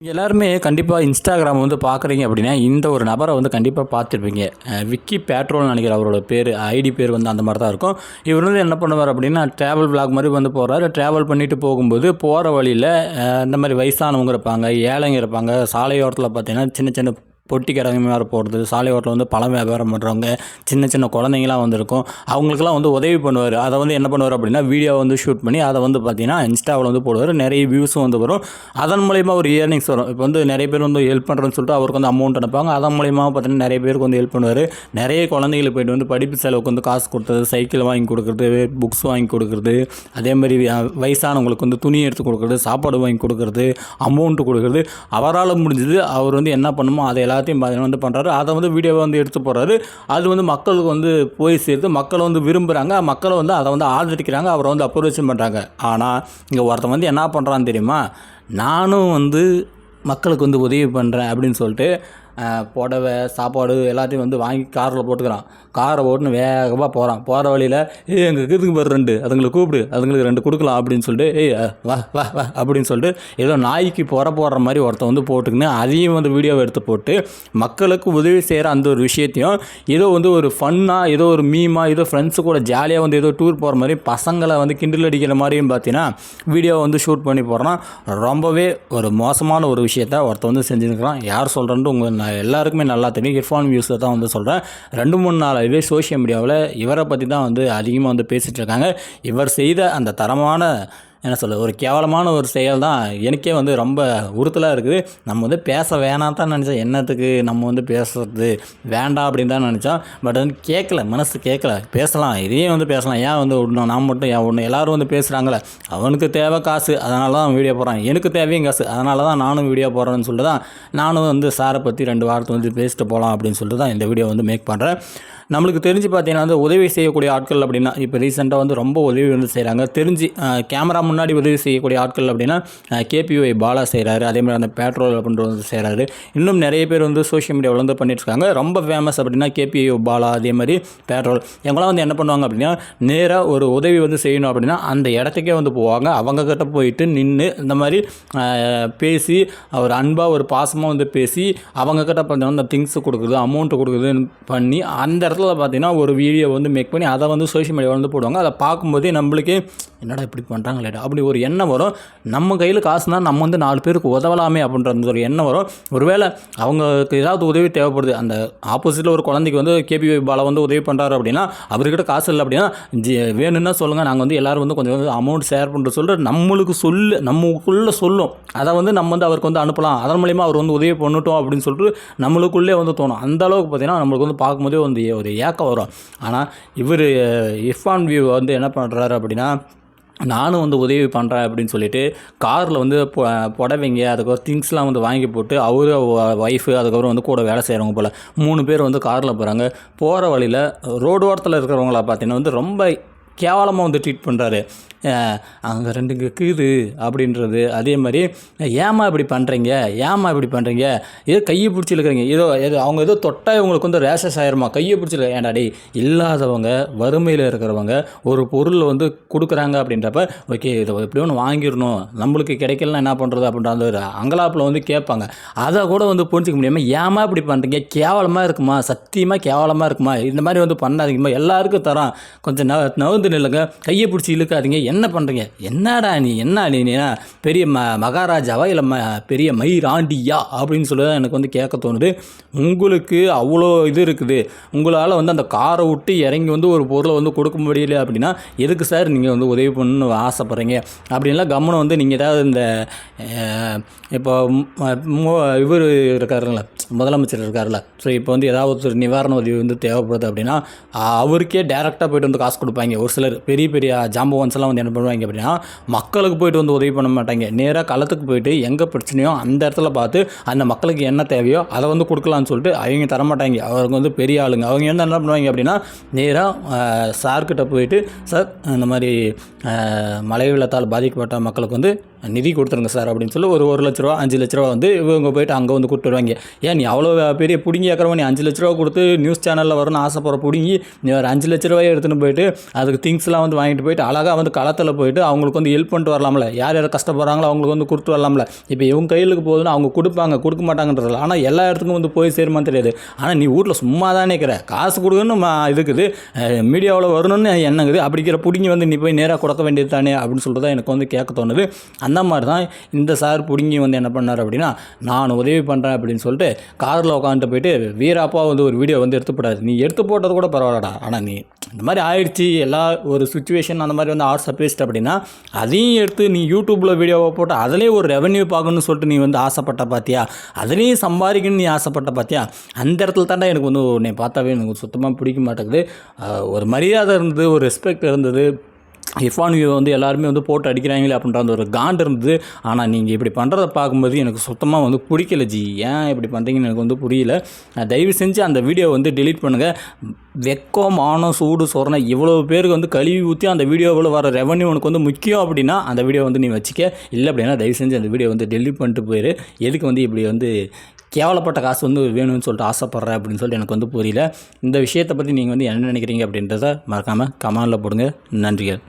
எல்லாருமே கண்டிப்பாக இன்ஸ்டாகிராம் வந்து பார்க்குறீங்க அப்படின்னா இந்த ஒரு நபரை வந்து கண்டிப்பாக பார்த்துருப்பீங்க. விக்கி பேட்ரோல் நினைக்கிற அவரோட பேர் ஐடி பேர் வந்து அந்த மாதிரி தான் இருக்கும். இவர் வந்து என்ன பண்ணுவார் அப்படின்னா ட்ராவல் விளாக் மாதிரி வந்து போகிறாரு ட்ராவல் பண்ணிட்டு போகும்போது போகிற வழியில் இந்த மாதிரி வயசானவங்க இருப்பாங்க ஏழைங்க இருப்பாங்க சாலையோரத்தில் பார்த்தீங்கன்னா சின்ன சின்ன பொட்டி கடைங்க மாதிரி போடுறது சாலை ஓரத்தில் வந்து பழம் வியாபாரம் பண்ணுறவங்க சின்ன சின்ன குழந்தைங்களாம் வந்திருக்கும். அவங்களுக்குலாம் வந்து உதவி பண்ணுவார். அதை வந்து என்ன பண்ணுவார் அப்படின்னா வீடியோ வந்து ஷூட் பண்ணி அதை வந்து பார்த்தீங்கன்னா இன்ஸ்டாவில் வந்து போடுவார். நிறைய வியூஸும் வந்து வரும். அதன் மூலயமா ஒரு இயர்னிங்ஸ் வரும். இப்போ வந்து நிறைய பேர் வந்து ஹெல்ப் பண்ணுறேன்னு சொல்லிட்டு அவருக்கு வந்து அமௌண்ட் அனுப்பாங்க அதன் மூலயமா பார்த்தீங்கன்னா நிறைய பேருக்கு வந்து ஹெல்ப் பண்ணுவார். நிறைய குழந்தைங்களுக்கு போயிட்டு வந்து படிப்பு செலவுக்கு வந்து காசு கொடுத்தது சைக்கிள் வாங்கி கொடுக்குறது புக்ஸ் வாங்கி கொடுக்குறது. அதே மாதிரி வயசானவங்களுக்கு வந்து துணி எடுத்து கொடுக்குறது சாப்பாடு வாங்கி கொடுக்குறது அமௌண்ட்டு கொடுக்குறது. அவரால் முடிஞ்சது அவர் வந்து என்ன பண்ணுமோ அதை எல்லாத்தையும் பார்த்தீங்கன்னா வந்து பண்ணுறாரு அதை வந்து வீடியோவை வந்து எடுத்து போடுறாரு. அது வந்து மக்களுக்கு வந்து போய் சேர்த்து மக்களை வந்து விரும்புகிறாங்க மக்களை வந்து அதை வந்து ஆதரிக்கிறாங்க. அவரை வந்து அப்ரோச்சும் பண்ணுறாங்க ஆனால் இங்கே ஒருத்தன் வந்து என்ன பண்ணுறான்னு தெரியுமா? நானும் வந்து மக்களுக்கு வந்து உதவி பண்ணுறேன் அப்படின்னு சொல்லிட்டு புடவை சாப்பாடு எல்லாத்தையும் வந்து வாங்கி காரில் போட்டுக்கிறான். காரை ஓட்டுன்னு வேகமாக போகிறான் போகிற வழியில் ஏய் எங்கள் கீதுக்கு பேர் ரெண்டு. அதுங்களை கூப்பிடு. அதுங்களுக்கு ரெண்டு கொடுக்கலாம் அப்படின்னு சொல்லிட்டு ஏய் வா வா வா அப்படின்னு சொல்லிட்டு ஏதோ நாய்க்கு புற போடுற மாதிரி ஒருத்தன் வந்து போட்டுக்கின்னு அதையும் வந்து வீடியோவை எடுத்து போட்டு மக்களுக்கு உதவி செய்கிற அந்த ஒரு விஷயத்தையும் ஏதோ வந்து ஒரு ஃபன்னாக ஏதோ ஒரு மீமாக ஏதோ ஃப்ரெண்ட்ஸு கூட ஜாலியாக வந்து ஏதோ டூர் போகிற மாதிரி பசங்களை வந்து கிண்டில் அடிக்கிற மாதிரியும் பார்த்தீங்கன்னா வீடியோவை வந்து ஷூட் பண்ணி போடுறான். ரொம்பவே ஒரு மோசமான ஒரு விஷயத்த ஒருத்தன் வந்து செஞ்சுருக்கிறான். யார் சொல்கிறேன்ட்டு உங்கள் எல்லாருக்குமே நல்லா தெரியும். இர்ஃபான் வியூஸை தான் வந்து சொல்கிறேன் ரெண்டு மூணு நாளாகவே சோஷியல் மீடியாவில் இவரை பற்றி தான் வந்து அதிகமாக வந்து பேசிகிட்டு இருக்காங்க. இவர் செய்த அந்த தரமான என்ன சொல்ல ஒரு கேவலமான ஒரு செயல் தான் எனக்கே வந்து ரொம்ப உறுத்தலாக இருக்குது. நம்ம வந்து பேச வேணாம் தான் நினச்சேன். என்னத்துக்கு நம்ம வந்து பேசுறது? வேண்டாம் அப்படின்னு தான் நினச்சோம். பட் வந்து கேட்கல மனசு கேட்கல பேசலாம் இதையும் வந்து பேசலாம். ஏன் வந்து விடணும்? நான் மட்டும் ஏன் ஒன்று எல்லாரும் வந்து பேசுகிறாங்களே அவனுக்கு தேவை காசு அதனால தான் வீடியோ போடுறான். எனக்கு தேவையும் காசு அதனால தான் நானும் வீடியோ போடுறேன்னு சொல்லிட்டு தான் நானும் வந்து சாரை பற்றி ரெண்டு வாரத்தை வந்து பேசிட்டு போகலாம் அப்படின்னு சொல்லிட்டு தான் இந்த வீடியோ வந்து மேக் பண்ணுறேன் நம்மளுக்கு தெரிஞ்சு பார்த்தீங்கன்னா வந்து உதவி செய்யக்கூடிய ஆட்கள் அப்படின்னா இப்போ ரீசெண்டாக வந்து ரொம்ப உதவி வந்து செய்கிறாங்க தெரிஞ்சு கேமரா முன்னாடி உதவி செய்யக்கூடிய ஆட்கள் அப்படின்னா கேபிஒய் பாலா செய்கிறாரு அதே மாதிரி அந்த பேட்ரோல் அப்படின்ற வந்து செய்கிறாரு இன்னும் நிறைய பேர் வந்து சோஷியல் மீடியாவில் வந்து பண்ணிட்டு இருக்காங்க ரொம்ப ஃபேமஸ் அப்படின்னா கேபிஓ பாலா அதே மாதிரி பேட்ரோல் இவங்களாம் வந்து என்ன பண்ணுவாங்க அப்படின்னா நேராக ஒரு உதவி வந்து செய்யணும் அப்படின்னா அந்த இடத்துக்கே வந்து போவாங்க. அவங்கக்கிட்ட போயிட்டு நின்று இந்த மாதிரி பேசி ஒரு அன்பாக ஒரு பாசமாக வந்து பேசி அவங்கக்கிட்ட பார்த்தீங்கன்னா அந்த திங்ஸ் கொடுக்குறது அமௌண்ட்டு கொடுக்குதுன்னு பண்ணி அந்த இடத்துல பார்த்தீங்கன்னா ஒரு வீடியோ வந்து மேக் பண்ணி அதை வந்து சோஷியல் மீடியாவில் வந்து போடுவாங்க. அதை பார்க்கும்போதே நம்மளுக்கே என்னடா இப்படி பண்ணுறாங்களே அப்படி ஒரு எண்ணம் வரும். நம்ம கையில் காசுனா நம்ம வந்து நாலு பேருக்கு உதவலாமே அப்படின்ற அந்த ஒரு எண்ணம் வரும். ஒருவேளை அவங்களுக்கு ஏதாவது உதவி தேவைப்படுது. அந்த ஆப்போசிட்டில் ஒரு குழந்தைக்கு வந்து கேபி பாலா வந்து உதவி பண்ணுறாரு அப்படின்னா அவர்கிட்ட காசு இல்லை அப்படின்னா வேணும்னா சொல்லுங்கள் நாங்கள் வந்து எல்லோரும் வந்து கொஞ்சம் அமௌண்ட் ஷேர் பண்ணுற சொல்லிட்டு நம்மளுக்கு சொல்லு நம்மக்குள்ளே சொல்லும். அதை வந்து நம்ம வந்து அவருக்கு வந்து அனுப்பலாம். அதன் மூலிமா அவர் வந்து உதவி பண்ணட்டும் அப்படின்னு சொல்லிட்டு நம்மளுக்குள்ளே வந்து தோணும். அந்த அளவுக்கு பார்த்தீங்கன்னா நம்மளுக்கு வந்து பார்க்கும்போதே வந்து ஒரு ஏக்கம் வரும். ஆனால் இவர் இர்ஃபான் வியூ வந்து என்ன பண்ணுறாரு அப்படின்னா நானும் வந்து உதவி பண்ணுறேன் அப்படின்னு சொல்லிட்டு காரில் வந்து புடவைங்க அதுக்கப்புறம் திங்ஸ்லாம் வந்து வாங்கி போட்டு அவரு ஒய்ஃபு அதுக்கப்புறம் வந்து கூட வேலை செய்கிறவங்க போல் மூணு பேர் வந்து காரில் போகிறாங்க போகிற வழியில் ரோடு ஓரத்தில் இருக்கிறவங்கள பார்த்தீங்கன்னா வந்து ரொம்ப கேவலமாக வந்து ட்ரீட் பண்ணுறாரு அங்கே ரெண்டு இருக்குது அப்படின்றது அதே மாதிரி ஏமா இப்படி பண்ணுறீங்க ஏமா இப்படி பண்ணுறீங்க ஏதோ கையை பிடிச்சி இழுக்கிறீங்க. ஏதோ ஏதோ அவங்க ஏதோ தொட்டா இவங்களுக்கு வந்து ரேஷஸ் ஆயிருமா? கையை பிடிச்சி இழு- ஏன்டா இல்லாதவங்க வறுமையில் இருக்கிறவங்க ஒரு பொருள் வந்து கொடுக்குறாங்க அப்படின்றப்ப ஓகே இதை எப்படி ஒன்று வாங்கிடணும். நம்மளுக்கு கிடைக்கலன்னா என்ன பண்ணுறது அப்படின்ற அந்த ஒரு அங்கலாப்பில் வந்து கேட்பாங்க. அதை கூட வந்து புரிஞ்சிக்க முடியாமல் ஏமா இப்படி பண்ணுறீங்க கேவலமாக இருக்குமா? சத்தியமாக கேவலமாக இருக்குமா? இந்த மாதிரி வந்து பண்ணாதீங்கம்மா. எல்லாருக்கும் தரோம் கொஞ்சம் ந நவுந்து நில்லுங்க. கையை பிடிச்சி இழுக்காதீங்க. என்ன பண்ணுறீங்க என்னடா நீ? என்ன நீ? நீ பெரிய ம மகாராஜாவா? இல்லை ம பெரிய மயிராண்டியா? அப்படின்னு சொல்லி தான் எனக்கு வந்து கேட்க தோணுது. உங்களுக்கு அவ்வளோ இது இருக்குது. உங்களால் வந்து அந்த காரை விட்டு இறங்கி வந்து ஒரு பொருளை வந்து கொடுக்க முடியல அப்படின்னா எதுக்கு சார் நீங்கள் வந்து உதவி பண்ணணும்னு ஆசைப்பட்றீங்க? அப்படின்லாம் கவனம் வந்து நீங்கள் ஏதாவது இந்த இப்போ இவர் இருக்காருங்களா முதலமைச்சர் இருக்கார்ல ஸோ இப்போ வந்து ஏதாவது ஒரு நிவாரண உதவி வந்து தேவைப்படுது அப்படின்னா அவருக்கே டேரெக்டாக போயிட்டு வந்து காசு கொடுப்பாங்க. ஒரு சிலர் பெரிய பெரிய ஜாம்பவான்ஸ் எல்லாம் வந்து என்ன பண்ணுவாங்க அப்படின்னா மக்களுக்கு போயிட்டு வந்து உதவி பண்ண மாட்டாங்க. நேராக களத்துக்கு போயிட்டு எங்கே பிரச்சனையோ அந்த இடத்துல பார்த்து அந்த மக்களுக்கு என்ன தேவையோ அதை வந்து கொடுக்கலான்னு சொல்லிட்டு அவங்க தரமாட்டாங்க. அவங்க வந்து பெரிய ஆளுங்க. அவங்க என்ன என்ன பண்ணுவாங்க அப்படின்னா நேராக சார்கிட்ட போயிட்டு சார் இந்த மாதிரி மழை வெள்ளத்தால் பாதிக்கப்பட்ட மக்களுக்கு வந்து நிதி கொடுத்துருங்க சார் அப்படின்னு சொல்லி ஒரு ஒரு லட்ச ரூபா அஞ்சு லட்ச ரூபா வந்து இவங்க போயிட்டு அங்கே வந்து கூப்பிட்டு வருவாங்க. ஏன் நீ அவ்வளோ பெரிய பிடுங்கி ஏக்கிறவன் நீ அஞ்சு லட்ச ரூபா கொடுத்து நியூஸ் சேனலில் வரணும்னு ஆசைப்படுற பிடுங்கி நீ ஒரு அஞ்சு லட்ச ரூபாயை எடுத்துகிட்டு போயிட்டு அதுக்கு திங்ஸ்லாம் வந்து வாங்கிட்டு போயிட்டு அழகாக வந்து களத்தில் போயிட்டு அவங்களுக்கு வந்து ஹெல்ப் பண்ணிட்டு வரலாம்ல. யார் யார் கஷ்டப்படுறாங்களோ அவங்களுக்கு வந்து கொடுத்து வரலாம்ல. இப்போ இவங்க கையிலுக்கு போகுதுன்னு அவங்க கொடுப்பாங்க கொடுக்க மாட்டாங்கன்றதில்ல ஆனால் எல்லா இடத்துக்கும் வந்து போய் சேருமான்னு தெரியாது. ஆனால் நீ வீட்டில் சும்மா தானே இருக்கிற. காசு கொடுக்கணும் இதுக்குது. மீடியாவில் வரணும்னு எண்ணங்குது அப்படிங்கிற பிடுங்கி வந்து நீ போய் நேராக கொடுக்க வேண்டியது தானே அப்படின்னு சொல்லிட்டு தான் எனக்கு வந்து கேட்க தோணுது. அந்த மாதிரி தான் இந்த சார் பிடுங்கி வந்து என்ன பண்ணார் அப்படின்னா நான் உதவி பண்ணுறேன் அப்படின்னு சொல்லிட்டு காரில் உட்காந்துட்டு போயிட்டு வீராப்பா வந்து ஒரு வீடியோ வந்து எடுத்து போடாது நீ எடுத்து போட்டது கூட பரவாயில்லடா. ஆனால் நீ இந்த மாதிரி ஆயிடுச்சு. எல்லா ஒரு சுச்சுவேஷன் அந்த மாதிரி வந்து ஆர்ட்ஸை பேசிட்டு அப்படின்னா அதையும் எடுத்து நீ யூடியூப்பில் வீடியோவை போட்டு அதிலே ஒரு ரெவன்யூ பார்க்கணும்னு சொல்லிட்டு நீ வந்து ஆசைப்பட்ட பார்த்தியா அதுலேயும் சம்பாதிக்கணும்னு நீ ஆசைப்பட்ட பார்த்தியா அந்த இடத்துல தாண்டா எனக்கு வந்து உன்னை பார்த்தாவே எனக்கு சுத்தமாக பிடிக்க மாட்டேங்குது. ஒரு மரியாதை இருந்தது ஒரு ரெஸ்பெக்ட் இருந்தது. இர்ஃபான் வியூ வந்து எல்லாருமே வந்து போட்டு அடிக்கிறாங்களே அப்படின்ற அந்த ஒரு காண்டு இருந்தது. ஆனால் நீங்கள் இப்படி பண்ணுறத பார்க்கும்போது எனக்கு சுத்தமாக வந்து பிடிக்கல ஜி. ஏன் இப்படி பண்ணுறீங்கன்னு எனக்கு வந்து புரியல. தயவு செஞ்சு அந்த வீடியோ வந்து டெலீட் பண்ணுங்கள் வெக்கம் மானம் சூடு சொரணை இவ்வளோ பேருக்கு வந்து கழுவி ஊற்றி அந்த வீடியோவில் வர ரெவன்யூ உனக்கு வந்து முக்கியம் அப்படின்னா அந்த வீடியோ வந்து நீ வச்சுக்க. இல்லை அப்படின்னா தயவு செஞ்சு அந்த வீடியோ வந்து டெலீட் பண்ணிட்டு போயிரு. எதுக்கு வந்து இப்படி வந்து கேவலப்பட்ட காசு வந்து வேணும்னு சொல்லிட்டு ஆசைப்பட்றேன் அப்படின்னு சொல்லிட்டு எனக்கு வந்து புரியல. இந்த விஷயத்தை பற்றி நீங்கள் வந்து என்ன நினைக்கிறீங்க அப்படின்றத மறக்காமல் கமெண்டில் போடுங்க. நன்றிகள்.